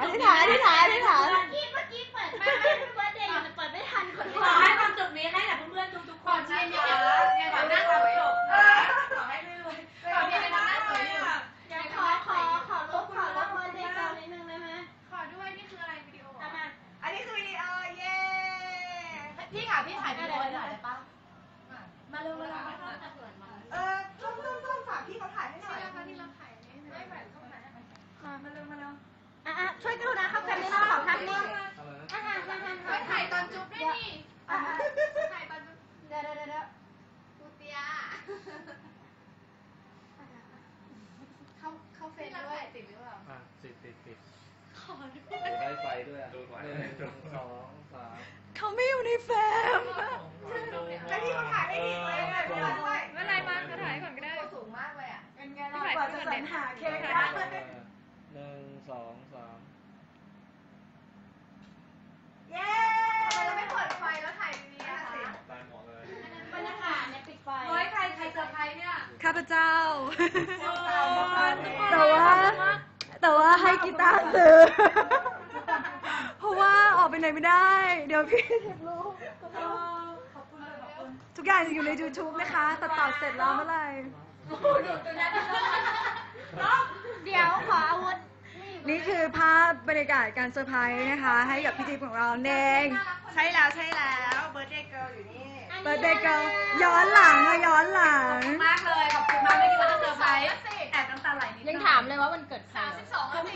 อธิษฐานอธิษฐานอธิษฐานเมื่อกี้เมื่อกี้เปิดมาให้เบิร์ดเดย์อยู่แต่เปิดไม่ทันคนขอให้ความสุขนี้ให้กับเพื่อนๆทุกๆคนนะคะขอหน้าความสุขขอให้รวยๆขอให้เป็นหน้าสวยอยู่เดี๋ยวขอขอขอรูปขอรูปเบิร์ดเดย์เก่านิดนึงได้ไหมขอด้วยนี่คืออะไรวิดีโอทำไมอันนี้คือวิดีโอเย้พี่ค่ะพี่ถ่ายวิดีโอหน่อยได้ปะ ไรนะอะอะอะอะช่วยถ่ายตอนจุ๊บด้วยนี่อะอะถ่ายตอนจุ๊บเดี๋ยวเดี๋ยวเดี๋ยวเดี๋ยวกูเตียเข้าเข้าเฟซด้วยติดหรือเปล่าอะติดติดติดได้ไฟด้วยอะหนึ่งสองสามเขาไม่อยู่ในแฟ้มแล้วพี่เขาถ่ายไม่ดีเลยไม่เป็นไรด้วยไม่ไรมาก็ถ่ายก่อนก็ได้สูงมากเลยอะเป็นไงล่ะกว่าจะสรรหาเค้กได้หนึ่งสองสามาพเจ้าโอ้ยแต่ว่าแต่ว่าให้กีตาร์ซื้อ เพราะว่าออกไปไหนไม่ได้ เดี๋ยวพี่จะรู้ขอบคุณเลยขอบคุณทุกอย่างจะอยู่ใน YouTube นะคะ ตัดต่อเสร็จแล้วเมื่อไหร่เดี๋ยวขออาวุธ นี่คือภาพบรรยากาศการเซอร์ไพรส์นะคะ ให้กับพี่จิ๊บของเราเองใช่แล้วใช่แล้ว เบิร์ดเดย์เกิร์ลอยู่นี่ เบิร์ดเดย์เกิย้อนหลังอะย้อนหลังามเลยว่ามันเกิดใครสามสิบสองนาที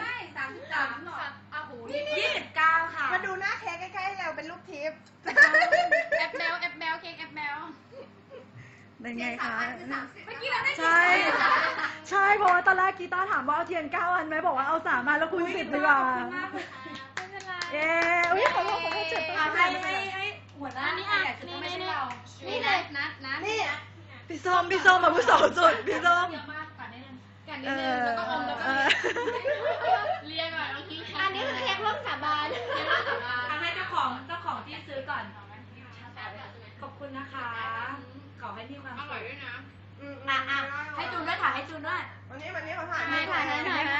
ไม่สามสิบสามหน่อยอะหูนี่ยี่สิบเก้าค่ะมาดูหน้าเค้กใกล้ๆเราเป็นรูปทิปแอปแมวแอปแมวเค้กแอปแมวเป็นไงคะเมื่อกี้เราได้ใช่ใช่เพราะว่าตอนแรกกีตาร์ถามว่าเอาเทียนเก้าอันไหมบอกว่าเอาสามอันแล้วคูณสิบดีกว่าเย้อุ้ยขอโทษขอโทษเจ็บตัวให้ให้ให้หัวหน้านี่อยากจะไม่ใช่เรานี่เลยนัดนัดนี่พี่ส้มพี่ส้มมาผู้สาวสุดพี่ส้ม นนิดนึงกันนิดนึงแล้วก็อมแล้วก็เออเรียงหน่อยบางทีอันนี้คือเค้กร่วมสาบานทำให้เจ้าของเจ้าของที่ซื้อก่อนขอบคุณนะคะ ขอให้มีความอสุร่อยขด้วยนะ อืมอะอะให้จูนด้วยถ่ายให้จูนด้วย วันนี้วันนี้เขาถ่ายถ่ายถ่ายถ่าย